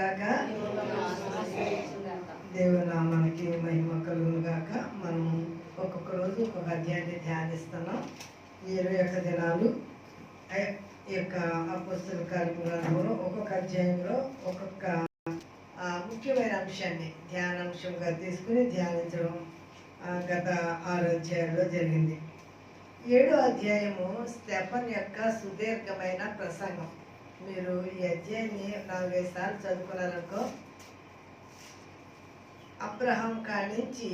గాక. దేవుని నామానికి మహిమ కలుగును గాక మనం ఒక్కొక్క రోజు ఒక్కొక్క అధ్యాయాన్ని ధ్యానిస్తున్నాం. ఇరవై ఒక్క దినాలు ఈ యొక్క అపస్తుల కార్యక్రమంలో ఒక్కొక్క అధ్యాయంలో ఒక్కొక్క ముఖ్యమైన అంశాన్ని ధ్యానాంశంగా తీసుకుని ధ్యానించడం గత ఆరు అధ్యాయాల్లో జరిగింది. ఏడో అధ్యాయము స్టెఫన్ యొక్క సుదీర్ఘమైన ప్రసంగం. మీరు ఈ అధ్యాయాన్ని నాలుగైదు సార్లు చదువుకున్నారనుకో అబ్రహం కానించి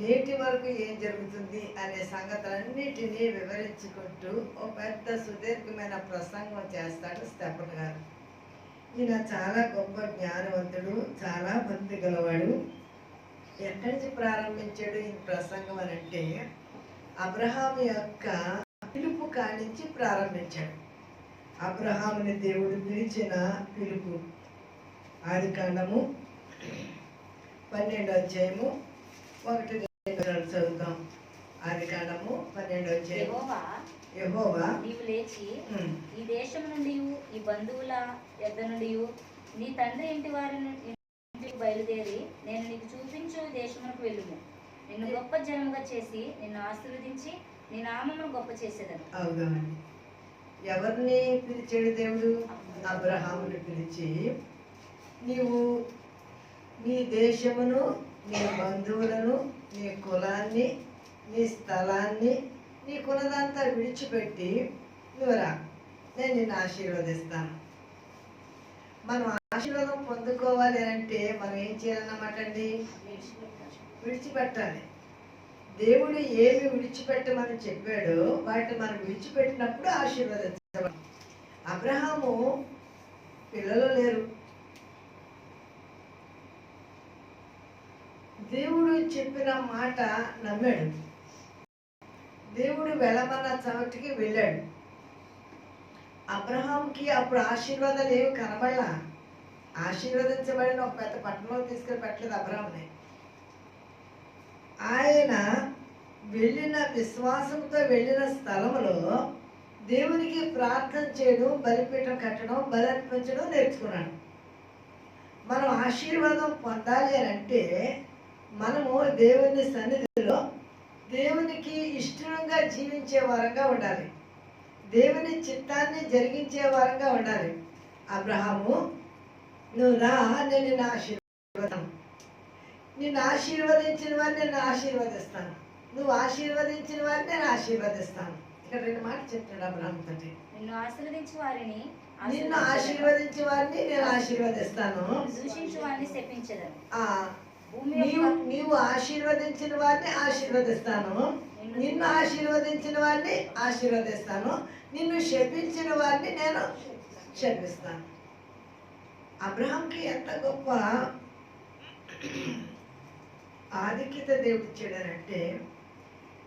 నేటి వరకు ఏం జరుగుతుంది అనే సంగతులన్నిటినీ వివరించుకుంటూ ఒక పెద్ద సుదీర్ఘమైన ప్రసంగం చేస్తాడు స్టెఫన్ గారు. ఈయన చాలా గొప్ప జ్ఞానవంతుడు చాలా భక్తి గలవాడు. ఎక్కడి నుంచి ప్రారంభించాడు ఈ ప్రసంగం అని అంటే అబ్రహాం యొక్క పిలుపు కానించి ప్రారంభించాడు. అబ్రహాముని దేవుడు పిలిచిన పిలుపు. ఆది కాండము పన్నెండో అధ్యాయము ఒకటి చదువుతాం. ఆది కాండము పన్నెండో అధ్యాయం యెహోవా నీవు లేచి ఈ దేశం నుండి ఈ బంధువుల యొద్ద నుండి నీ తండ్రి ఇంటి వారి ఇంటికి బయలుదేరి నేను నీకు చూపించు దేశమునకు వెళ్ళుము. నిన్ను గొప్ప జనముగా చేసి నిన్ను ఆశీర్వదించి నీ నామమును గొప్ప చేసేదను. అవుదామండి ఎవరిని పిలిచాడు దేవుడు? అబ్రహాముని పిలిచి నీవు నీ దేశమును నీ బంధువులను నీ కులాన్ని నీ స్థలాన్ని నీ కులదంతా విడిచిపెట్టి నువ్వురా నేను నిన్ను ఆశీర్వదిస్తాను. మనం ఆశీర్వాదం పొందుకోవాలి అంటే మనం ఏం చేయాలన్నమాట అండి? విడిచిపెట్టాలి. దేవుడు ఏమి విడిచిపెట్టమని చెప్పాడో వాటిని మనం విడిచిపెట్టినప్పుడు ఆశీర్వదించబడి అబ్రహాము పిల్లలు లేరు. దేవుడు చెప్పిన మాట నమ్మాడు. దేవుడు వెళ్ళమన్న చవటికి వెళ్ళాడు. అబ్రహాంకి అప్పుడు ఆశీర్వాదాలు ఏవి కనబడలా? ఆశీర్వదించబడిన ఒక పెద్ద పట్టణంలో తీసుకెళ్ళి పెట్టలేదు అబ్రహాంని ఆయన వెళ్ళిన విశ్వాసంతో వెళ్ళిన స్థలంలో దేవునికి ప్రార్థన చేయడం బలిపీఠం కట్టడం బలి అర్పించడం నేర్చుకున్నాడు. మనం ఆశీర్వాదం పొందాలి అని అంటే మనము దేవుని సన్నిధిలో దేవునికి ఇష్టంగా జీవించే వారంగా ఉండాలి. దేవుని చిత్తాన్ని జరిగించే వారంగా ఉండాలి. అబ్రహాము నువ్వు రా నేను ఆశీర్వాదం నిన్ను ఆశీర్వదించిన వారిని నేను ఆశీర్వదిస్తాను. నువ్వు ఆశీర్వదించిన వారిని నేను ఆశీర్వదిస్తాను. ఇక్కడ రెండు మాటలు చెప్తాడు అబ్రహం తోటి నిన్ను ఆశీర్వదించి వారిని నిన్ను. ఆశీర్వదించిన వారిని నేను ఆశీర్వదిస్తాను. నీవు ఆశీర్వదించిన వారిని ఆశీర్వదిస్తాను. నిన్ను ఆశీర్వదించిన వారిని ఆశీర్వదిస్తాను. నిన్ను శపించిన వారిని నేను శపిస్తాను. అబ్రహాంకి ఎంత గొప్ప ఆధిక్యత దేవుడు ఇచ్చాడనంటే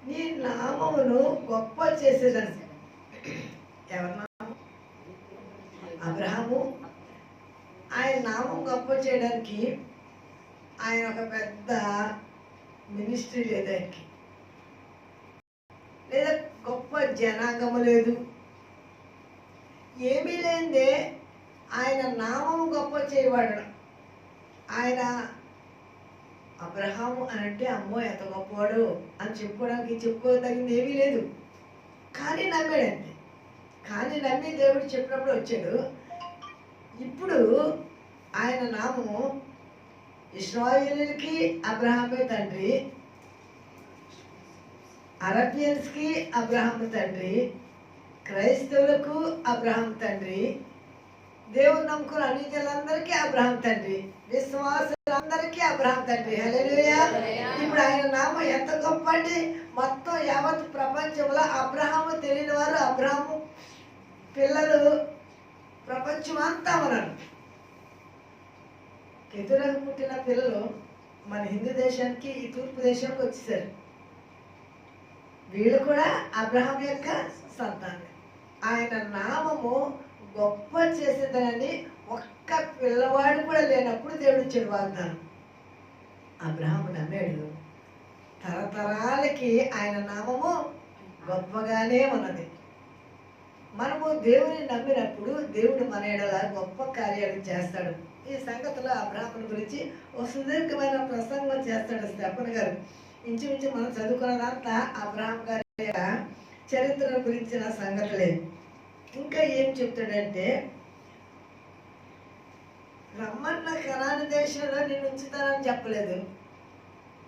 నీ నామమును గొప్ప చేసేదని. ఎవరి నామం? అబ్రహాము. ఆయన నామం గొప్ప చేయడానికి ఆయన ఒక పెద్ద మినిస్ట్రీ లేదు ఆయనకి. లేదా గొప్ప జనాంగము లేదు. ఏమీ లేదే ఆయన నామం గొప్ప చేయవాడు ఆయన అబ్రహాము అని అంటే అమ్మో ఎంత గొప్పవాడు అని చెప్పుకోవడానికి చెప్పుకోదగింది ఏమీ లేదు. కానీ నమ్మాడంతే. కానీ నమ్మి దేవుడు చెప్పినప్పుడు వచ్చాడు. ఇప్పుడు ఆయన నామము ఇస్రాయేలుకి అబ్రహామే తండ్రి. అరబియన్స్కి అబ్రహాం తండ్రి. క్రైస్తవులకు అబ్రహాం తండ్రి. దేవుని నమ్ముకున్న అన్ని జనులందరికీ అబ్రహాం తండ్రి. విశ్వాసులందరికీ అబ్రహాం తండ్రి. హల్లెలూయా. ఇప్పుడు ఆయన నామం ఎంత గొప్ప అండి మొత్తం యావత్ ప్రపంచంలో అబ్రహాము తెలియని వారు అబ్రహాము పిల్లలు ప్రపంచం అంతా ఉన్నారు. ఎదురకు పుట్టిన పిల్లలు మన హిందూ దేశానికి ఈ తూర్పు దేశానికి వచ్చేసారు. వీళ్ళు కూడా అబ్రహాం యొక్క సంతానం. ఆయన నామము గొప్ప చేసేదని ఒక్క పిల్లవాడు కూడా లేనప్పుడు దేవుడు ఇచ్చాడు వాగ్దానం అబ్రహాము నమ్మాడు. తరతరాలకి ఆయన నామము గొప్పగానే ఉన్నది. మనము దేవుని నమ్మినప్పుడు దేవుడు మన ఎడల గొప్ప కార్యాలు చేస్తాడు. ఈ సంగతిలో అబ్రాహ్మణ గురించి ఒక సుదీర్ఘమైన ప్రసంగం చేస్తాడు స్టెఫన్ గారు. ఇంచుమించు మనం చదువుకున్నదంతా అబ్రాహ్మ గారి చరిత్ర గురించిన సంగతులే. ఇంకా ఏం చెప్తాడంటే రమ్మన్న కరాన దేశంలో నేను ఉంచుతానని చెప్పలేదు.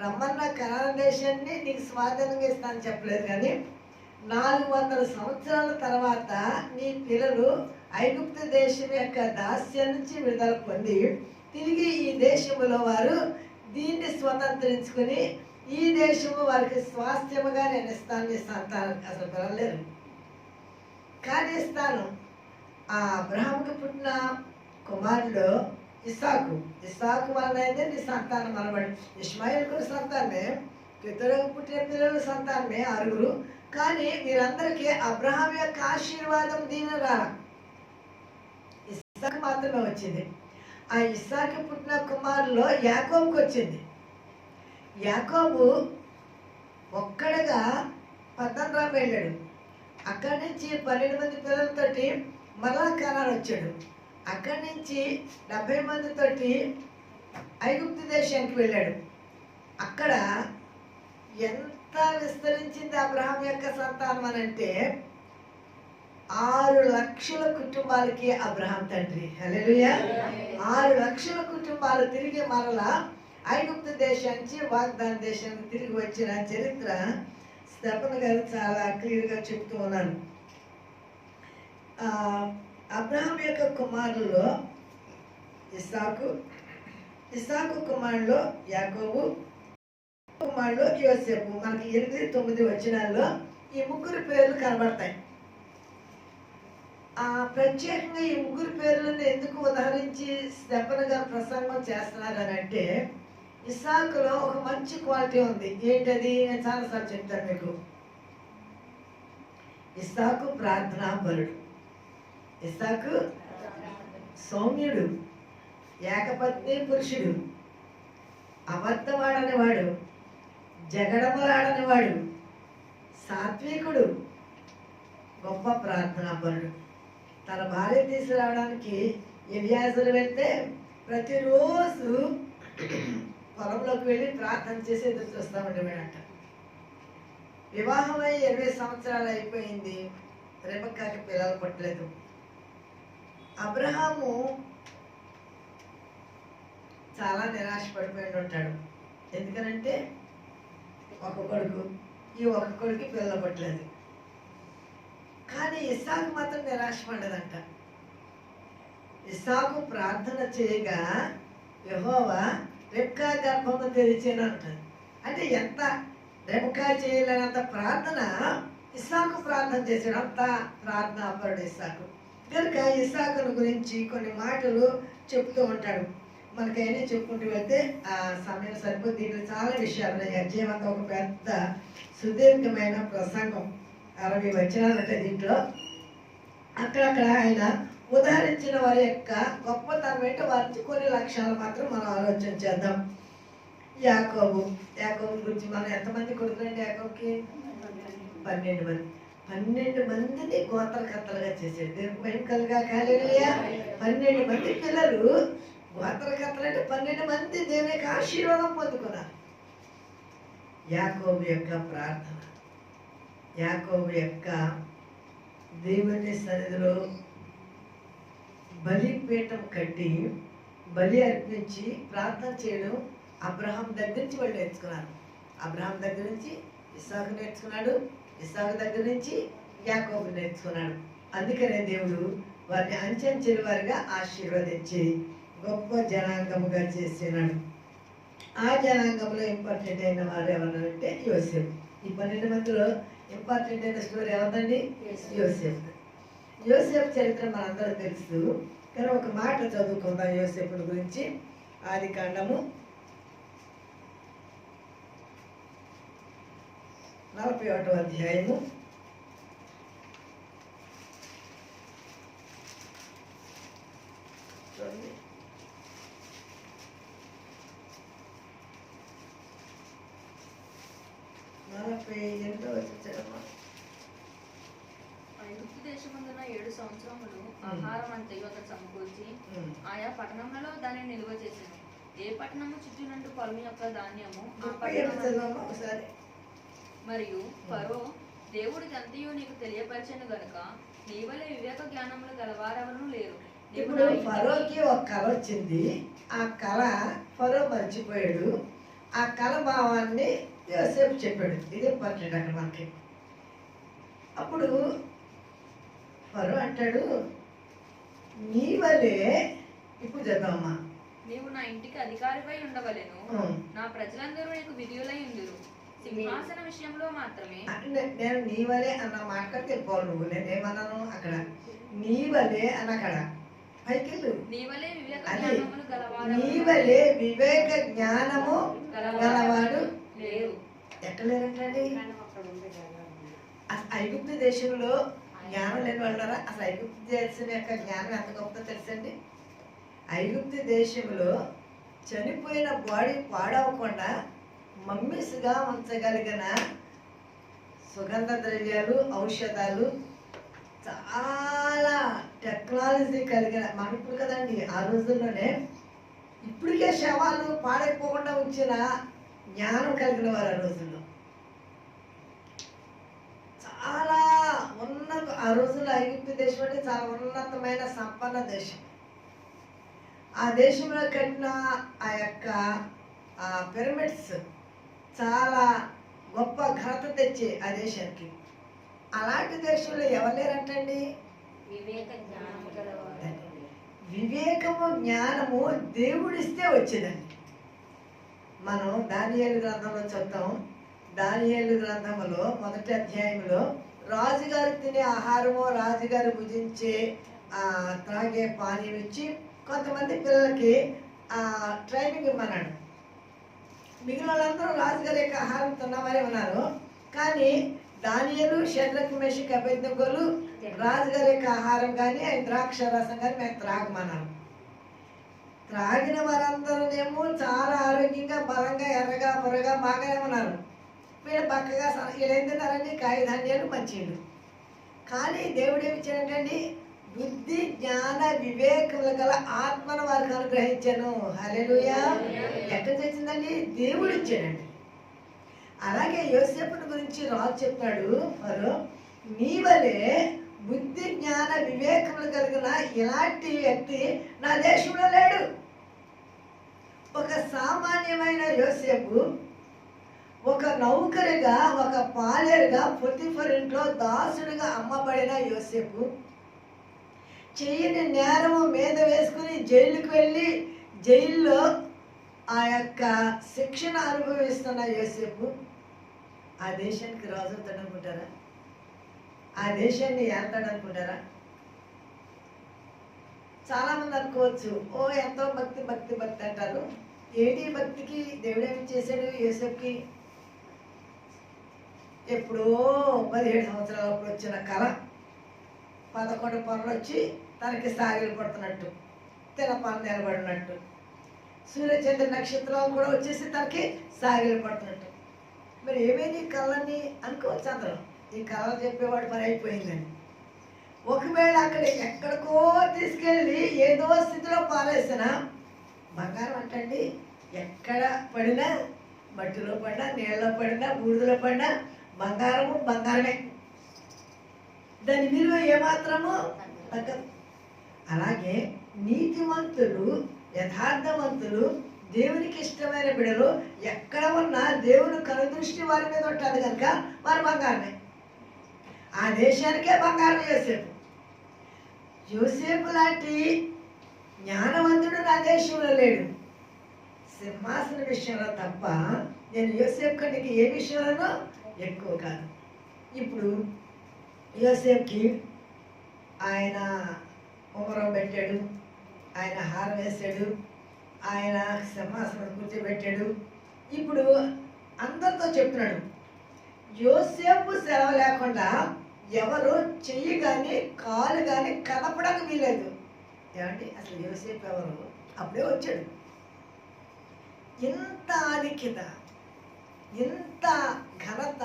రమ్మన్న కరాన దేశాన్ని నీకు స్వాధీనంగా ఇస్తానని చెప్పలేదు కానీ నాలుగు వందల సంవత్సరాల తర్వాత నీ పిల్లలు ఐగుప్త దేశం యొక్క దాస్యం నుంచి విడుదల పొంది తిరిగి ఈ దేశంలో వారు దీన్ని స్వతంత్రించుకుని ఈ దేశము వారికి స్వాస్థ్యముగా నేను ఇస్తాను సంతానం. అసలు పిల్లలేరు కానీ ఇస్తాను ఆ అబ్రహాముకి పుట్టిన కుమారుడు ఇస్సాకు. ఇస్సాకు వలన అయితే నీ సంతానం అనబడి ఇస్మాయిల్ కూడా సంతానమే. పితరులకు పుట్టిన పిల్లలు సంతానమే ఆరుగురు. కానీ మీరందరికీ అబ్రహాం యొక్క ఆశీర్వాదం దీని రా ఇస్సాకు మాత్రమే వచ్చింది. ఆ ఇస్సాకి పుట్టిన కుమారులో యాకోబుకి వచ్చింది. యాకోబు ఒక్కడగా పద్దనరాం వెళ్ళాడు అక్కడి నుంచి పన్నెండు మంది పిల్లలతోటి మరలా కనాడు వచ్చాడు. అక్కడి నుంచి డెబ్బై మందితోటి ఐగుప్తు దేశానికి వెళ్ళాడు. అక్కడ ఎంత విస్తరించింది అబ్రహాం యొక్క సంతానం అని అంటే ఆరు లక్షల కుటుంబాలకి అబ్రహాం తండ్రి. హలోయా ఆరు లక్షల కుటుంబాలు తిరిగి మరలా ఐగుప్తు దేశానికి వాగ్దాన దేశానికి తిరిగి వచ్చిన చరిత్ర స్తపన గారు చాలా క్లియర్గా చెప్తూ ఉన్నాను అబ్రహం యొక్క కుమారుల్లో ఇసాకు ఇసాకు కుమారులో యాకోబు కుమారుడు యోసేపు. మనకి ఎనిమిది తొమ్మిది వచ్చినాల్లో ఈ ముగ్గురు పేర్లు కనబడతాయి. ఆ ప్రత్యేకంగా ఈ ముగ్గురు పేర్లను ఎందుకు ఉదాహరించి స్టెఫన్ గారు ప్రసంగం చేస్తున్నారు అని అంటే ఇస్సాకులో ఒక మంచి క్వాలిటీ ఉంది. ఏంటది? నేను చాలాసార్లు చెప్తాను మీకు. ఇస్సాకు ప్రార్థనా పరుడు ఇస్సాకు సౌమ్యుడు. ఏకపత్ని పురుషుడు. అబద్ధమాడని వాడు వాడు సాత్వికుడు. గొప్ప ప్రార్థనాపరుడు తన భార్య తీసుకురావడానికి ఎలియాసులు వెళ్తే ప్రతిరోజు పొలంలోకి వెళ్ళి ప్రార్థన చేసి ఎదురు చూస్తూ ఉండేవాడంట వివాహమై ఇరవై సంవత్సరాలు అయిపోయింది. రెబక్కాకి పిల్లలు పుట్టలేదు. అబ్రహాము చాలా నిరాశ పడిపోయి ఉంటాడు. ఎందుకనంటే ఒక కొడుకు ఈ ఒక కొడుకు పిల్లలు పుట్టలేదు. కానీ ఇస్సాకు మాత్రం నిరాశ పడదంట ఇస్సాకు ప్రార్థన చేయగా యహోవా రెక్కా గర్భము తెరిచాను అంటారు. అంటే ఎంత రెక్కా చేయలేనంత ప్రార్థన ఇస్సాకు ప్రార్థన చేశాడు. అంత ప్రార్థన అపరుడు ఇస్సాకు. కనుక ఇస్సాకును గురించి కొన్ని మాటలు చెప్తూ ఉంటాడు. మనకైనా చెప్పుకుంటూ వెళ్తే ఆ సమయం సరిపోతే దీంట్లో చాలా విషయాలు ఉన్నాయి. అజయవంత ఒక పెద్ద సుదీర్ఘమైన ప్రసంగం. అరవై వచనాలు దీంట్లో. అక్కడక్కడ ఆయన ఉదహరించిన వారి యొక్క గొప్పతనం ఏంటో వారి కొన్ని లక్ష్యాలు మాత్రం మనం ఆలోచన చేద్దాం. యాకోబు యాకోబు గురించి మనం ఎంతమంది కొడుకులండి యాకోబుకి? పన్నెండు మంది. పన్నెండు మందిని గోత్రకర్తలుగా చేశాడు. వెనుకలుగా మహిమ పన్నెండు మంది పిల్లలు గోత్రకర్తలు అంటే పన్నెండు మంది దేవుని యొక్క ఆశీర్వాదం పొందుకున్నారు. యాకోబు యొక్క ప్రార్థన యాకోబు యొక్క దేవుని సన్నిధిలో బలిపీఠం కట్టి బలి అర్పించి ప్రార్థన చేయడం అబ్రహాం దగ్గర నుంచి వాళ్ళు నేర్చుకున్నారు. అబ్రహాం దగ్గర నుంచి ఇస్సాకు నేర్చుకున్నాడు ఇస్సాకు దగ్గర నుంచి యాకోబు నేర్చుకున్నాడు. అందుకనే దేవుడు వారిని అంచెంచెల వారిగా ఆశీర్వదించి గొప్ప జనాంగముగా చేసినాడు ఆ జనాంగంలో ఇంపార్టెంట్ అయిన వారు ఎవరంటే యోసేపు. ఈ పన్నెండు మందిలో ఇంపార్టెంట్ అయిన స్టోరీ ఎవరిదండి? యోసేపు. యోసేపు చరిత్ర మనందరూ తెలుసు. కానీ ఒక మాట చదువుకుందాం యోసేపుని గురించి. ఆది కాండము. నలభై ఒకటో అధ్యాయము. చూడండి. నలభై ఎంతో వచ్చాడమ్మా ఐగుప్తు దేశమందున ఏడు సంవత్సరములు ఆహారం అంతయు అతడు సమకూర్చి. ఆయా పట్టణములలో దానిని నిల్వ చేసాను. ఏ పట్టణము చుట్టూ నుండి పొలం యొక్క ధాన్యము మరియు ఫరో దేవుడి అంతయు నీకు తెలియపరచను గనుక నీవలే వివేక జ్ఞానములు గలవారెవరూ లేరు. ఇప్పుడు నా ఫరోకి ఒక కళ వచ్చింది. ఆ కళ ఫరో మర్చిపోయాడు. ఆ కళ భావాన్ని యోసేపు చెప్పాడు. ఇది ఇంపార్టెంట్ అక్కడ మనకి. అప్పుడు ఫరో అంటాడు. నీ వలే ఇప్పుడు చదవమ్మా నీవు నా ఇంటికి అధికారిపై ఉండవలెను. నా ప్రజలందరూ నీకు విధియులై ఉందురు. సింహాసన విషయంలో మాత్రమే. అంటే నేను నీ వలే అన్న మాట తెలుసుకోవాలి నువ్వు. నేనేమన్నాను అక్కడ. నీ వలే అన్న అక్కడ పైకి నీ వలే వివేక జ్ఞానము గలవాడు లేరు ఎక్కడ లేరంటండి? ఐగుప్తు దేశంలో జ్ఞానం లేని వాళ్ళరా? అసలు ఐగుప్తు దేశం యొక్క జ్ఞానం ఎంత గొప్ప తెలుసండి? ఐగుప్తు దేశంలో చనిపోయిన బాడీ పాడవకుండా మమ్మీస్గా ఉంచగలిగిన సుగంధ ద్రవ్యాలు ఔషధాలు చాలా టెక్నాలజీ కలిగిన మన ఇప్పుడు కదండి ఆ రోజుల్లోనే ఇప్పటికే శవాలు పాడైపోకుండా ఉంచిన జ్ఞానం కలిగిన వారు ఆ రోజుల్లో. చాలా ఉన్నత ఆ రోజుల్లో ఐగుప్తు దేశం అంటే చాలా ఉన్నతమైన సంపన్న దేశం. ఆ దేశంలో కట్టిన ఆ యొక్క ఆ పిరమిడ్స్ చాలా గొప్ప ఘనత తెచ్చి ఆ దేశానికి. అలాంటి దేశంలో ఎవరు లేరంటండి? వివేకము జ్ఞానము దేవుడిస్తే వచ్చేదండి. మనం దానియేలు గ్రంథంలో చదువుతాం దానియేలు గ్రంథంలో మొదటి అధ్యాయంలో రాజుగారు తినే ఆహారము రాజుగారు భుజించే త్రాగే పానీయం ఇచ్చి కొంతమంది పిల్లలకి ట్రైనింగ్ ఇమ్మన్నాడు. మిగిలిన వాళ్ళందరూ రాజుగారి యొక్క ఆహారం తిన్నవారే ఉన్నారు కానీ దానియలు షడ్రకు మెషిక్ అభ్యర్థులు రాజుగారి యొక్క ఆహారం కానీ ఆయన ద్రాక్ష రసం కానీ మేము త్రాగమన్నాను త్రాగిన వారందరూనేమో చాలా ఆరోగ్యంగా బలంగా ఎర్రగా పొరగా బాగానే ఉన్నారు. వీళ్ళు పక్కగా వీళ్ళు ఏం తిన్నారండి? కాయ ధాన్యాలు మంచిళ్ళు కానీ దేవుడు ఏమి ఇచ్చాడంటండి? బుద్ధి జ్ఞాన వివేకములు గల ఆత్మను వారికి అనుగ్రహించాను. హల్లెలూయా. ఎక్కడ తెచ్చిందండి? దేవుడు ఇచ్చాడండి. అలాగే యోసేపుని గురించి రాజు చెప్పాడు. మరో నీ వలే బుద్ధి జ్ఞాన వివేకములు కలిగిన ఇలాంటి వ్యక్తి నా దేశంలో లేడు. ఒక సామాన్యమైన యోసేపు ఒక నౌకరిగా ఒక పాలేరుగా పొత్తిఫర్ ఇంట్లో దాసుడిగా అమ్మబడిన యోసేపు చెయ్యని నేరము మీద వేసుకుని జైలుకి వెళ్ళి జైల్లో ఆ యొక్క శిక్షణ అనుభవిస్తున్న యోసేపు ఆ దేశానికి రాజు అనుకుంటారా? ఆ దేశాన్ని ఏళ్తాడు అనుకుంటారా? అనుకోవచ్చు ఓ ఎంతో భక్తి భక్తి భక్తి అంటారు. ఏడి భక్తికి దేవుడేమి చేశాడు? యోసేపుకి ఎప్పుడో పదిహేడు సంవత్సరాలప్పుడు వచ్చిన కళ. పదకొండు పనులు వచ్చి తనకి సాగిలు పడుతున్నట్టు తెల నిలబడినట్టు. సూర్యచంద్ర నక్షత్రాలు కూడా వచ్చేసి తనకి సాగిలు పడుతున్నట్టు మరి ఏమైంది ఈ కళ్ళని అనుకోవచ్చు అందరం. ఈ కళలు చెప్పేవాడు పని అయిపోయిందని. ఒకవేళ అక్కడ ఎక్కడికో తీసుకెళ్ళి ఏదో స్థితిలో పారేసిన బంగారం అంటండి ఎక్కడ పడినా మట్టిలో పడినా నీళ్ళలో పడినా బూడిదలో పడినా బంగారము బంగారమే. దాని విలువ ఏమాత్రము తగ్గదు. అలాగే నీతివంతులు యథార్థవంతులు దేవునికి ఇష్టమైన బిడలు ఎక్కడ ఉన్నా దేవుని కనుదృష్టి వారి మీద ఉంటుంది కనుక వారు బంగారమే. ఆ దేశానికే బంగారం యోసేపు. యోసేపు లాంటి జ్ఞానవంతుడు నా దేశంలో లేడు. సింహాసన విషయంలో తప్ప నేను యోసేపు కంటికి ఏ విషయంలోనూ ఎక్కువ కాదు. ఇప్పుడు యోసేఫ్కి ఆయన ఉంగరం పెట్టాడు ఆయన హారం వేసాడు ఆయన సింహాసనం కూర్చోబెట్టాడు. ఇప్పుడు అందరితో చెప్తున్నాడు యోసేపు సెలవు లేకుండా ఎవరు చెయ్యి కానీ కాలు కానీ కదపడానికి వీలేదు ఏమండి? అసలు యోసేపు ఎవరు? అప్పుడే వచ్చాడు. ఇంత ఆధిక్యత. ఇంత ఘనత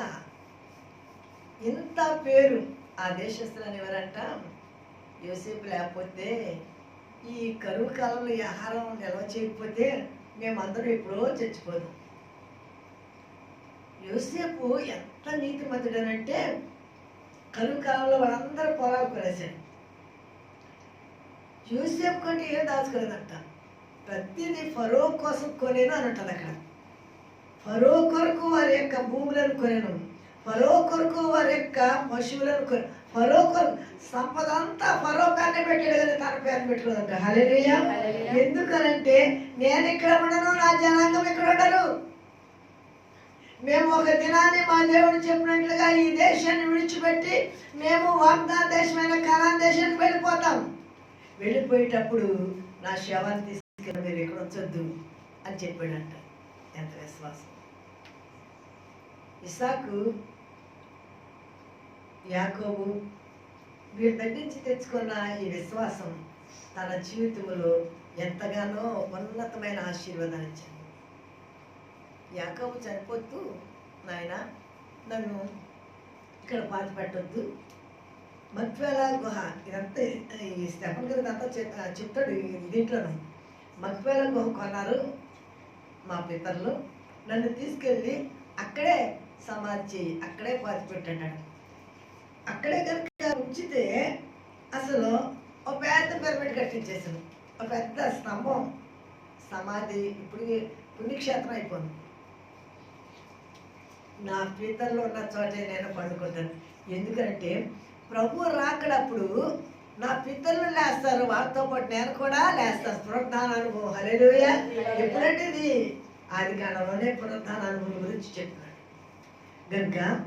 ఇంత పేరు ఆ దేశస్తులని ఎవరంట? యోసేపు లేకపోతే ఈ కరువు కాలంలో ఈ ఆహారం నిల్వ చేయకపోతే మేమందరం ఎప్పుడో చచ్చిపోదాం యోసేపు ఎంత నీతిమంతుడనంటే కరువు కాలంలో వాళ్ళందరూ పొలాలు కొనేశాడు యూసేఫ్ కంటే ఏం దాచుకోలేదంట. ప్రతిదీ ఫరో కోసం కొనేను అని ఉంటుంది అక్కడ. ఫరో కొరకు వారి యొక్క భూములను కొనేను. ఫరో కొరకు వారి యొక్క పశువులను కొను ఫరో కొరకు సంపద అంతా ఫరో పేరునే పెట్టాడు కానీ తన పేరు పెట్టుకోదంట హల్లెలూయా. హల్లెలూయా. ఎందుకనంటే నేను ఇక్కడ ఉండను నా జనాంగం ఇక్కడ ఉండరు మేము ఒక దినాన్ని మా దేవుడు చెప్పినట్లుగా ఈ దేశాన్ని విడిచిపెట్టి మేము వాగ్దా దేశమైన కనాన్ దేశానికి వెళ్ళిపోతాం. వెళ్ళిపోయేటప్పుడు నా శవాన్ని తీసుకెళ్ళి మీరు ఇక్కడ వచ్చొద్దు అని చెప్పాడంట. ఎంత విశ్వాసం ఇసాకు యాకోబు వీళ్ళ దగ్గర నుంచి తెచ్చుకున్న ఈ విశ్వాసం తన జీవితంలో ఎంతగానో ఉన్నతమైన ఆశీర్వాదాన్ని ఇచ్చింది. యాకోబు చనిపోతూ నాయన నన్ను ఇక్కడ పాతి పెట్టొద్దు మక్వేల గుహ ఇదంతా ఈ స్టెఫన్ గారు అంతా చెప్తాడు దీంట్లోనే. మక్వేల గుహ కొన్నారు. మా పితరులు నన్ను తీసుకెళ్ళి అక్కడే సమాధి చేయి అక్కడే పాతిపెట్టాడు అక్కడే కనుక ఉంచితే అసలు ఒక పెద్ద పిరమిడ్ కట్టించేసాను ఒక పెద్ద స్తంభం. సమాధి ఇప్పుడు పుణ్యక్షేత్రం అయిపోయింది. నా పీతల్లో ఉన్న చోటే నేను పండుకుంటాను. ఎందుకంటే ప్రభు రాకడప్పుడు నా పితరులు లేస్తారు వాళ్ళతో పాటు నేను కూడా లేస్తాను. పునరుద్ధాన అనుభవం హలేలుయ ఎప్పుడంటే ఇది ఆది కాలంలోనే పునరుద్ధాన అనుభవం గురించి చెప్పినాడు. కనుక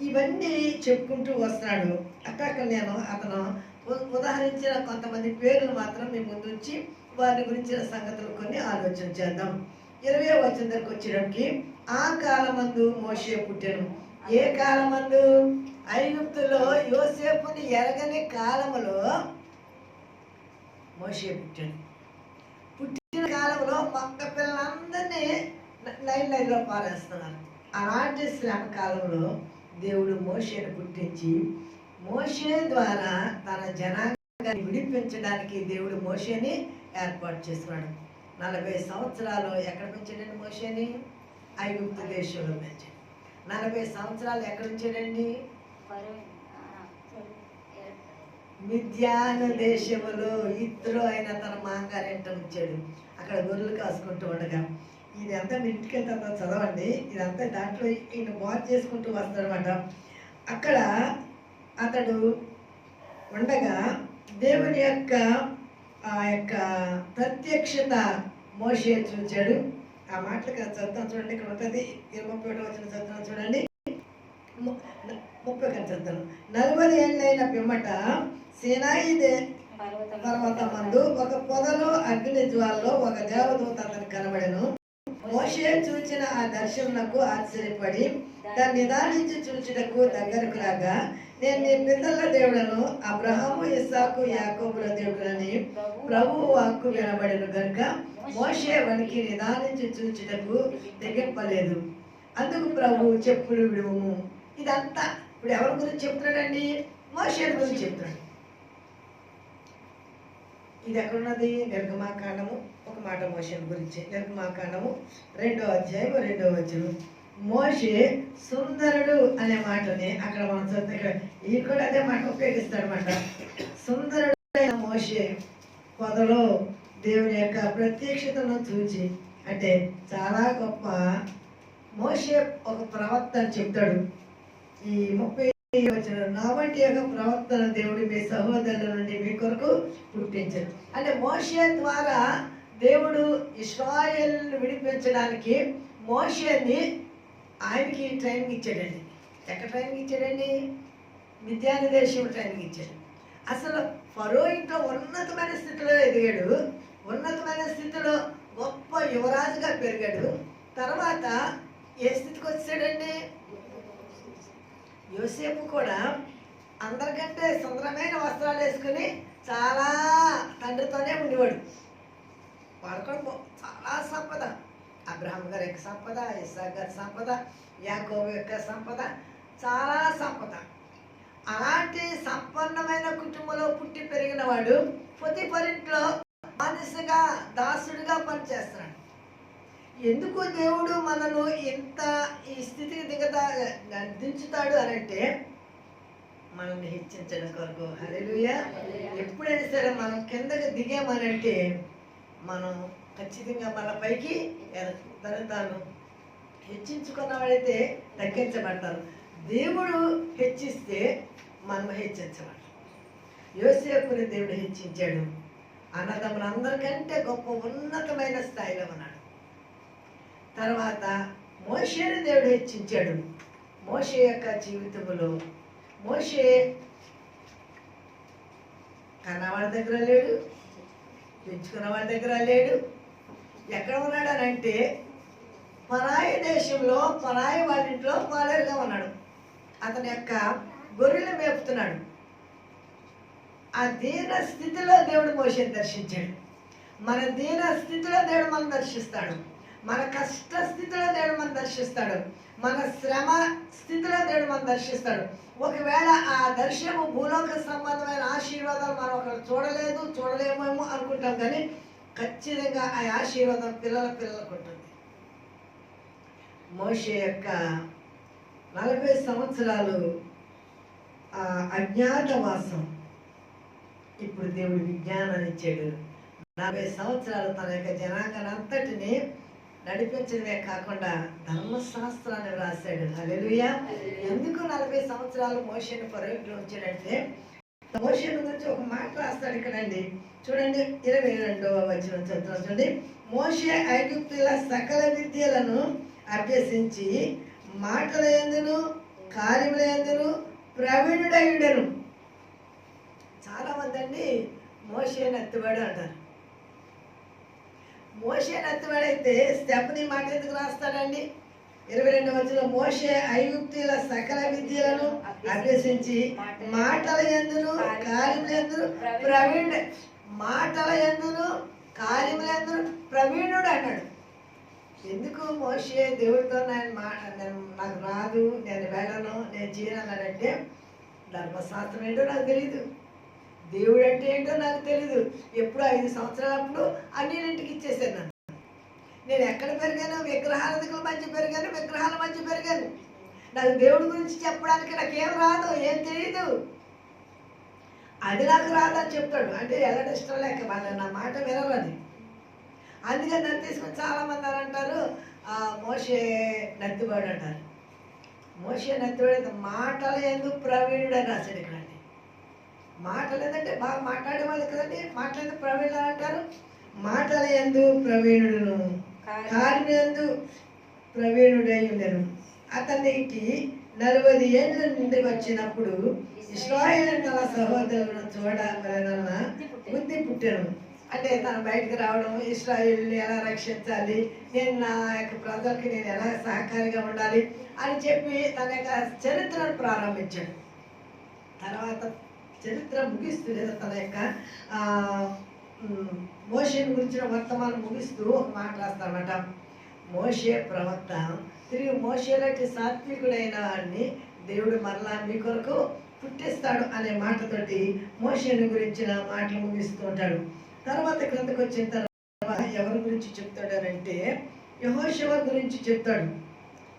ఇవన్నీ చెప్పుకుంటూ వస్తున్నాడు. అక్కడ నేను అతను ఉ- ఉదాహరించిన కొంతమంది పేర్లు మాత్రం మీ ముందు ఉంచి వారి గురించిన సంగతులు కొన్ని ఆలోచన చేద్దాం. ఇరవై వచ్చిన దగ్గరకు వచ్చేటప్పటికి ఆ కాలమందు మోషే పుట్టాను. ఏ కాలమందు? ఐగుప్తులో యోసేపుని ఎరగని కాలంలో మోసే పుట్టాడు. పుట్టిన కాలంలో మొక్క పిల్లలందరినీ లైన్ లైన్లో పారేస్తున్నారు. అలాంటి శ్రమ కాలంలో దేవుడు మోషేను పుట్టించి మోషే ద్వారా తన జనాంగాన్ని విడిపించడానికి దేవుడు మోషేని ఏర్పాటు చేస్తున్నాడు. నలభై సంవత్సరాలు ఎక్కడ పెంచాడండి మోషేని? ఐగుప్తు దేశంలో పెంచాడు నలభై సంవత్సరాలు ఎక్కడ ఉంచాడండి? మిథ్యాను దేశములో ఇద్దరు అయిన తన మాంగారింట ఉంచాడు అక్కడ గొర్రెలు కాసుకుంటూ ఉండగా ఇదంతా అంతా ఇంటికి వెళ్తే చదవండి. ఇదంతా దాంట్లో ఈయన బాగు చేసుకుంటూ వస్తాడనమాట అక్కడ అతడు ఉండగా దేవుని యొక్క ఆ యొక్క ప్రత్యక్షత మోసే చూచాడు. ఆ మాటలు చదువుతాం చూడండి. ఇక్కడ ఉంటుంది ఇరవై ఒకటి వచ్చిన చదువుతాం చూడండి. ముప్పై నలభై ఏళ్ళైన పిమ్మట సినాయి పర్వతమందు. ఒక పొదలో అగ్ని జ్వాలలో ఒక దేవదూత అతను కనబడెను. మోషే చూచిన ఆ దర్శనకు ఆశ్చర్యపడి దాన్ని నిదానించి చూచుటకు దగ్గరకు రాగా నేను నీ పితరుల దేవుడను అబ్రహాము ఇస్సాకు యాకోబుల దేవుడని ప్రభు వాక్కు వినబడిన గనుక మోషే వనికి నిదానించి చూచుటకు తెగింపలేదు. అందుకు ప్రభు చెప్పులు విడుము ఇదంతా ఇప్పుడు ఎవరి గురించి చెప్తున్నాడండి? మోషే గురించి చెప్తున్నాడు. ఇది ఎక్కడున్నది? నిర్గమాకాండము. ఒక మాట మోషన్ గురించి. నిర్గమాకాండము రెండో అధ్యాయం రెండో వచనం. మోషే సుందరుడు అనే మాటని అక్కడ మనం చదివితే ఇక్కడ ఈ కూడా అదే మాట ఉపయోగిస్తాడనమాట సుందరుడు మోషే పొదలో దేవుని యొక్క ప్రత్యక్షతను చూచి అంటే చాలా గొప్ప మోషే ఒక ప్రవక్త అని చెప్తాడు. ఈ ముప్పై వచ్చిన నా యొక్క ప్రవర్తన దేవుడు మీ సహోదరుల నుండి మీ కొరకు పుట్టించాడు. అంటే మోషే ద్వారా దేవుడు ఇస్రాయేల్ విడిపించడానికి మోషేని ఆయనకి ట్రైనింగ్ ఇచ్చాడండి. ఎక్కడ ట్రైనింగ్ ఇచ్చాడండి? విద్యాని దేశం ట్రైనింగ్ ఇచ్చాడు. అసలు ఫరో ఇంట్లో ఉన్నతమైన స్థితిలో ఎదిగాడు. ఉన్నతమైన స్థితిలో గొప్ప యువరాజుగా పెరిగాడు. తర్వాత ఏ స్థితికి వచ్చాడండి? యోసేపు కూడా అందరికంటే సుందరమైన వస్త్రాలు వేసుకుని చాలా తండ్రితోనే ఉండేవాడు. వాడు కూడా చాలా సంపద. అబ్రహం గారి యొక్క సంపద ఇస్సా గారి సంపద యాకోబు యొక్క సంపద చాలా సంపద. అలాంటి సంపన్నమైన కుటుంబంలో పుట్టి పెరిగిన వాడు పొతిపరింట్లో బానిసగా దాసుడిగా పనిచేస్తున్నాడు. ఎందుకు దేవుడు మనను ఇంత ఈ స్థితికి దిగతా దించుతాడు అని అంటే మనల్ని హెచ్చించడం కొరకు. హల్లెలూయా. ఎప్పుడైనా సరే మనం కిందకి దిగామనంటే మనం ఖచ్చితంగా మన పైకి తను తాను హెచ్చించుకున్నవాడైతే తగ్గించబడతారు. దేవుడు హెచ్చిస్తే మనం హెచ్చించబడతాం. యోసేపుని దేవుడు హెచ్చించాడు. అన్నదమ్ములందరికంటే గొప్ప ఉన్నతమైన స్థాయిలో ఉన్నాడు. తర్వాత మోషేని దేవుడు హెచ్చించాడు. మోషే యొక్క జీవితంలో మోషే కన్నవాడి దగ్గర లేడు పెంచుకున్న వాడి దగ్గర లేడు. ఎక్కడ ఉన్నాడు అంటే పరాయి దేశంలో పరాయి వాళ్ళింట్లో పాలేరుగా ఉన్నాడు. అతని యొక్క గొర్రెలు మేపుతున్నాడు. ఆ దీన స్థితిలో దేవుడు మోషని దర్శించాడు. మన దీన స్థితిలో దేవుడు మనం దర్శిస్తాడు. మన కష్ట స్థితిలో దేవుడు మనం దర్శిస్తాడు. మన శ్రమ స్థితిలో దేవుడు మనం దర్శిస్తాడు. ఒకవేళ ఆ దర్శనము భూలోక సంబంధమైన ఆశీర్వాదాలు మనం ఒకరు చూడలేదు చూడలేమేమో అనుకుంటాం కానీ ఖచ్చితంగా ఆ ఆశీర్వాదం పిల్లల పిల్లలకు ఉంటుంది. మోషే యొక్క నలభై సంవత్సరాలు ఆ అజ్ఞాతవాసం ఇప్పుడు దేవుడు విజ్ఞానాన్ని ఇచ్చాడు. నలభై సంవత్సరాలు తన యొక్క జనాంగాన్ని అంతటిని నడిపించడమే కాకుండా ధర్మశాస్త్రాన్ని రాశాడు హల్లెలూయా. ఎందుకు నలభై సంవత్సరాలు మోషని ఉంచాడంటే మోషన్ గురించి ఒక మాట రాస్తాడు ఇక్కడండి. చూడండి ఇరవై రెండవ వచ్చిన చూడండి. మోషే ఐగుప్తుల సకల విద్యలను అభ్యసించి మాటల ఎందును కార్యముల ఎందును ప్రవీణుడయుడను. చాలా మంది అండి మోషే నత్తివాడు అంటారు. మోషే నత్తివాడైతే స్టెప్ని మాట ఎందుకు రాస్తాడండి? ఇరవై రెండు వచ్చిన మోషే ఐగుప్తుల సకల విద్యలను అభ్యసించి మాటల ఎందును కార్యముల ఎందును ప్రవీణ మాటల ఎందును కార్యముల ఎందును ప్రవీణుడు అన్నాడు. ఎందుకు మోషే దేవుడితో నేను మా నేను నాకు రాదు నేను వెళ్ళను నేను అన్నాడంటే ధర్మశాస్త్రం ఏంటో నాకు తెలియదు దేవుడు అంటే ఏంటో నాకు తెలియదు ఎప్పుడు ఐదు సంవత్సరాలప్పుడు అన్నింటికి ఇచ్చేసాను నన్ను. నేను ఎక్కడ పెరిగాను విగ్రహాల దగ్గర మధ్య పెరిగాను విగ్రహాల మధ్య పెరిగాను. నాకు దేవుడి గురించి చెప్పడానికి నాకేం రాదు ఏం తెలియదు అది నాకు రాదని చెప్తాడు. అంటే ఎలాంటి ఇష్టం లేక వాళ్ళ నా మాట వినరని అందుకని నన్ను తీసుకొని చాలా మంది అంటారు మోసే మోషే నత్తివాడు అంటారు. మోషే నత్తివాడు మాటలు ఎందుకు ప్రవీణుడు? అని రాశాడు ఇక్కడ అండి మాటలు ఏంటంటే బాగా మాట్లాడే వాళ్ళు కదండి. మాటలు ప్రవీణుడు అని అంటారు. మాటల ఎందు ప్రవీణుడును. కార్యందు ప్రవీణుడై ఉండెను. అతనికి నలభై ఏళ్ళ నుండి వచ్చినప్పుడు ఇస్రాయేల్ తన సహోదరులను చూడగలనన్న బుద్ధి పుట్టాను. అంటే తను బయటకు రావడం ఇస్రాయేల్ని ఎలా రక్షించాలి నేను నా యొక్క ప్రజలకి నేను ఎలా సహకారిగా ఉండాలి అని చెప్పి తన యొక్క చరిత్రను ప్రారంభించాడు. తర్వాత చరిత్ర ముగిస్తూ లేదా తన యొక్క ఆ, మోషేని గురించిన వర్తమానం ముగిస్తూ ఒక మాట మోషే ప్రవక్త. తిరిగి మోషేలకి సాత్వికుడైన వాడిని దేవుడు మరలా మీ కొరకు పుట్టిస్తాడు అనే మాటతోటి మోషేని గురించిన మాటలు ముగిస్తూ ఉంటాడు. తర్వాత క్రిందకు వచ్చిన తర్వాత ఎవరి గురించి చెప్తాడనంటే యహోశివ గురించి చెప్తాడు.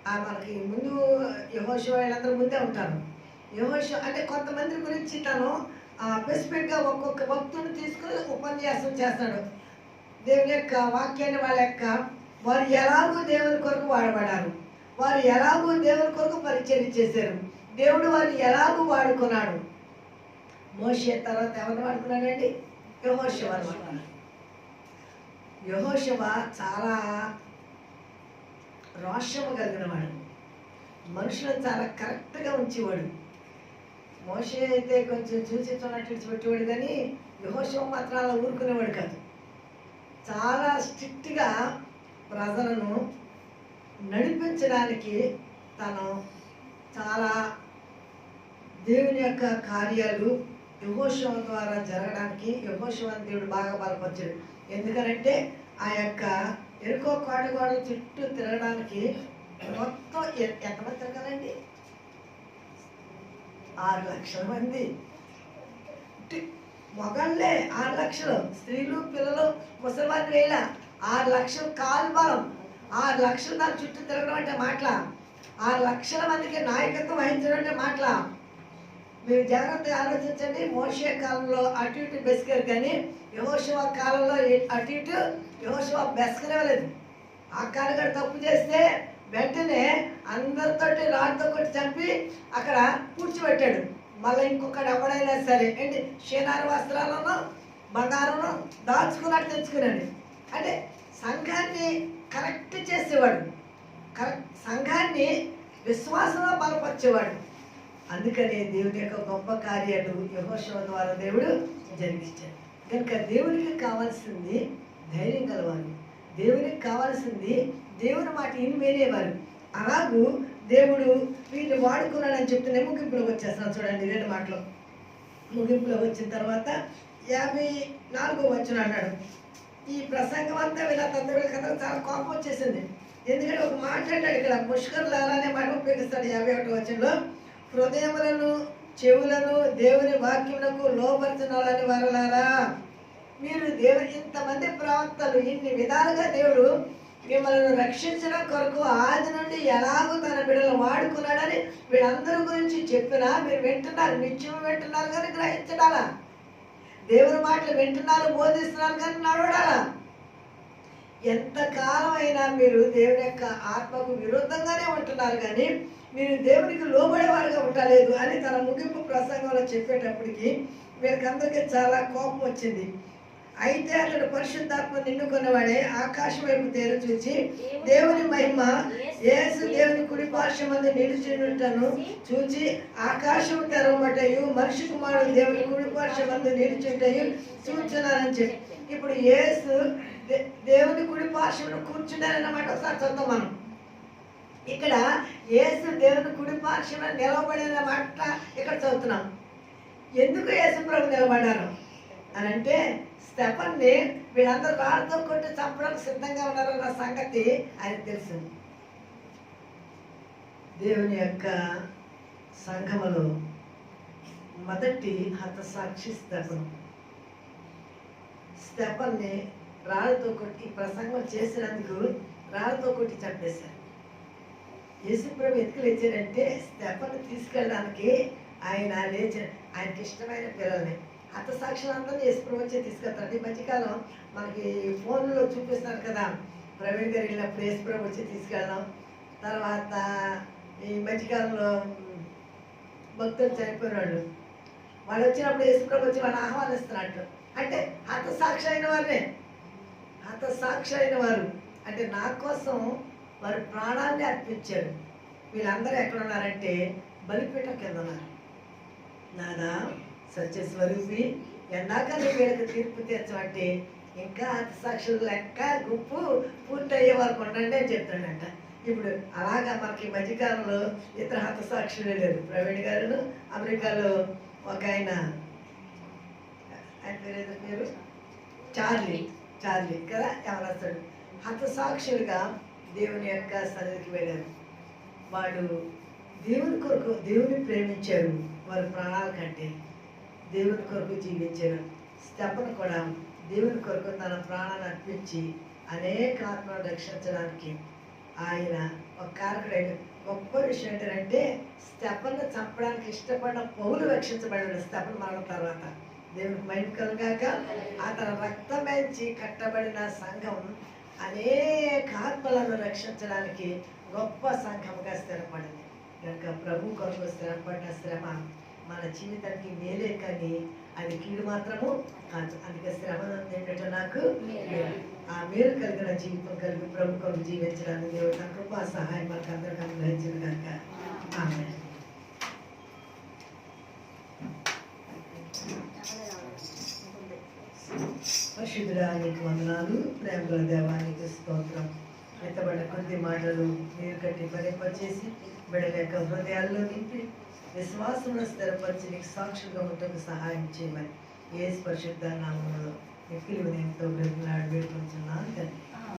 ఆ మనకి ముందు యహోశివ వీళ్ళందరూ ముందే ఉంటారు. యహోశివ అంటే కొంతమంది గురించి తను స్పెసిఫిక్గా ఒక్కొక్క భక్తుని తీసుకుని ఉపన్యాసం చేస్తాడు. దేవుని యొక్క వాక్యాన్ని వాళ్ళ యొక్క వారు ఎలాగో దేవుని కొరకు వాడబడారు వారు ఎలాగో దేవుని కొరకు పరిచయం చేశారు. దేవుడు వారిని ఎలాగో వాడుకున్నాడు. మోషే తర్వాత ఎవరిని వాడుకున్నాడండి? యహోశివ వాడుకున్నాడు. యహోశివ చాలా రోషము కలిగినవాడు. మనుషులను చాలా కరెక్ట్గా ఉంచేవాడు. మోషే అయితే కొంచెం చూసి చూడట్టు పెట్టేవాడు కానీ యహోశివ మాత్రం అలా ఊరుకునేవాడు కాదు. చాలా స్ట్రిక్ట్గా ప్రజలను నడిపించడానికి తను చాలా దేవుని యొక్క కార్యాలు యహోశవం ద్వారా జరగడానికి యహోశవం దేవుడు బాగా బలపరిచాడు. ఎందుకనంటే ఆ యొక్క ఎరుకో కోటగోడ చుట్టూ తిరగడానికి మొత్తం ఎంతమంది తిరగాలండి? ఆరు లక్షల మంది. టి- మగళ్ళే ఆరు లక్షలు స్త్రీలు పిల్లలు ముసలివాళ్ళు వేళ ఆరు లక్షలు కాలు బలం. ఆరు లక్షలు దాని చుట్టూ తిరగడం అంటే మాటల? ఆరు లక్షల మందికి నాయకత్వం వహించడం అంటే మాటల? మీరు జాగ్రత్తగా ఆలోచించండి. మోషే కాలంలో అటు ఇటు బెసికారు కానీ యహోశివ కాలంలో అటు ఇటు యహోశివ బెసకలేవలేదు ఆ కాలుగాడు తప్పు చేస్తే వెంటనే అందరితోటి రాడ్తో కొట్టి చంపి అక్కడ కూర్చోబెట్టాడు. మళ్ళీ ఇంకొకటి ఎవడైనా సరే ఏంటి షేనార వస్త్రాలను బంగారం దాచుకున్నట్టు తెచ్చుకున్నాడు. అంటే సంఘాన్ని కరెక్ట్ చేసేవాడు. కరెక్ట్ సంఘాన్ని విశ్వాసంలో బలపరిచేవాడు. అందుకనే దేవుని యొక్క గొప్ప కార్యాలు యహోశివ ద్వారా దేవుడు జరిగించాడు. కనుక దేవునికి కావాల్సింది ధైర్యం కలవాలి దేవునికి కావాల్సింది దేవుని మాట ఇని మేనేవారు అలాగూ దేవుడు వీళ్ళు వాడుకున్నాడని చెప్తూనే ముగింపులోకి వచ్చేస్తున్నాను చూడండి రెండు మాటలు. ముగింపులోకి వచ్చిన తర్వాత యాభై నాలుగో వచ్చిన అన్నాడు ఈ ప్రసంగం అంతా వీళ్ళ తండ్రి కథ చాలా కోపం వచ్చేసింది. ఎందుకంటే ఒక మాట్లాడాడు ఇక్కడ ముష్కరులారా మాట ఉపయోగిస్తాడు యాభై ఒకటి వచ్చంలో హృదయములను చెవులను దేవుని వాక్యములకు లోపరుచున్నాలని వరలారా. మీరు దేవుని ఇంతమంది ప్రవక్తలు ఇన్ని విధాలుగా దేవుడు మిమ్మల్ని రక్షించడం కొరకు ఆది నుండి ఎలాగో తన బిడ్డలు వాడుకున్నాడని వీళ్ళందరి గురించి చెప్పినా మీరు వింటున్నారు నిత్యం వింటున్నారు కానీ గ్రహించడాలా? దేవుని మాటలు వింటున్నారు బోధిస్తున్నారు కానీ నడవడాలా? ఎంతకాలం అయినా మీరు దేవుని యొక్క ఆత్మకు విరుద్ధంగానే ఉంటున్నారు కానీ మీరు దేవునికి లోబడేవారుగా ఉండలేదు అని తన ముగింపు ప్రసంగంలో చెప్పేటప్పటికి వీరికందరికీ చాలా కోపం వచ్చింది. అయితే అతడు పరిశుద్ధాత్మ నిండుకున్నవాడే ఆకాశం వైపు తేరు చూచి దేవుని మహిమ యేసు దేవుని కుడి పార్శ్వ మంది నిలిచినట్టను చూచి ఆకాశం తెరవబట్టయు మనిషి కుమారుడు దేవుని కుడి పార్శ్వ మంది నిలిచుంటయు చూచున్నానని చెప్పి. ఇప్పుడు యేసు దే- దేవుని కుడి పార్శ్వను కూర్చున్నారన్నమాట ఒకసారి చూద్దాం మనం. ఇక్కడ యేసు దేవుని కుడి పార్శ్వన నిలవబడిన మాట ఇక్కడ చదువుతున్నాం ఎందుకు యేసు ప్రభు నిలబడ్డారు? అని అంటే స్టెఫన్ని వీళ్ళందరూ రాళ్ళతో కొట్టి చంపడానికి సిద్ధంగా ఉన్నారన్న సంగతి ఆయన తెలుసు. దేవుని యొక్క సంఘములో మొదటి హతసాక్షి స్టెఫన్ స్టెఫన్ని రాళ్ళతో కొట్టి ఈ ప్రసంగం చేసినందుకు రాళ్ళతో కొట్టి చంపేశారు. యేసుప్రభు ఎందుకు లేచారంటే స్టెఫన్ తీసుకెళ్ళడానికి ఆయన లేచి ఆయనకి ఇష్టమైన పిల్లల్ని హతసాక్షులు సాక్షులందరినీ యేసుప్రభు వచ్చి తీసుకెళ్తారు. ఈ మధ్యకాలం మనకి ఫోన్లో చూపిస్తారు కదా ప్రవీణ్ గారు వెళ్ళినప్పుడు యేసుప్రభు వచ్చి తీసుకెళ్ళడం తర్వాత ఈ మధ్యకాలంలో భక్తులు చనిపోయిన వాళ్ళు వాళ్ళు వచ్చినప్పుడు యేసుప్రభు వచ్చి వాళ్ళు ఆహ్వానిస్తున్నట్టు. అంటే హతసాక్షి అయిన వారినే. హతసాక్షి అయిన వారు. అంటే నా కోసం వారు ప్రాణాన్ని అర్పించారు. వీళ్ళందరూ ఎక్కడ ఉన్నారంటే బలిపీఠం కింద ఉన్నారు. నాదా? సత్య స్వరూపి ఎందాకని వీళ్ళకి తీర్పు తెచ్చమంటే ఇంకా హతసాక్షులు లెక్క గుంపు పూర్తయ్యే వరకు ఉండండి అని చెప్తాడంట. ఇప్పుడు అలాగా మనకి ఈ మధ్యకాలంలో ఇతర హతసాక్షులు లేరు. ప్రవీణ్ గారు అమెరికాలో ఒక ఆయన ఆయన పేరు పేరు? చార్లీ చార్లీ కదా ఎవరొస్తాడు హతసాక్షులుగా దేవుని యొక్క సన్నిధికి వెళ్ళారు. వాడు దేవుని కొరకు దేవుని ప్రేమించారు. వారి ప్రాణాల కంటే. దేవుని కొరకు జీవించారు స్టెపను కూడా దేవుని కొరకు తన ప్రాణాన్ని అర్పించి అనేక ఆత్మను రక్షించడానికి ఆయన ఒక కార్యక్రమం గొప్ప విషయం ఏంటంటే స్టెపన్ను చంపడానికి ఇష్టపడిన పౌలు రక్షించబడిన స్టెపన్ మరణం తర్వాత. దేవునికి మైండ్ కలగాక అతను రక్తమేంచి కట్టబడిన సంఘం అనేక ఆత్మలను రక్షించడానికి గొప్ప సంఘముగా స్థిరపడింది. కనుక ప్రభు కొరకు స్థిరపడిన శ్రమ మన జీవితానికి మేలే కానీ అది కీడు మాత్రము అందుకే శ్రమ ఏంటంటే నాకు. ఆ మేలు కలిగిన జీవితం కలిగి కొరకు జీవించడానికి దేవుడు తన కృపా సహాయం మనకు అందరికీ అనుగ్రహించిన కనుక ఆమె పరిశుద్ధుడానికి వందనాలు ప్రేమల దేవానికి స్తోత్రం. ఎత్తబడిన కొద్ది మాటలు నీరు కట్టి ఫలింపచేసి బిడ్డల యొక్క హృదయాల్లో నింపి విశ్వాసంలో స్థిరపరిచి నీకు సాక్షులుగా ఉండటకు సహాయం చేయమని. ఏ పరిశుద్ధ నామంలో మిక్కిలి ఎంతో బ్రతిమలాడి వేడుకొంచున్నాను తండ్రి.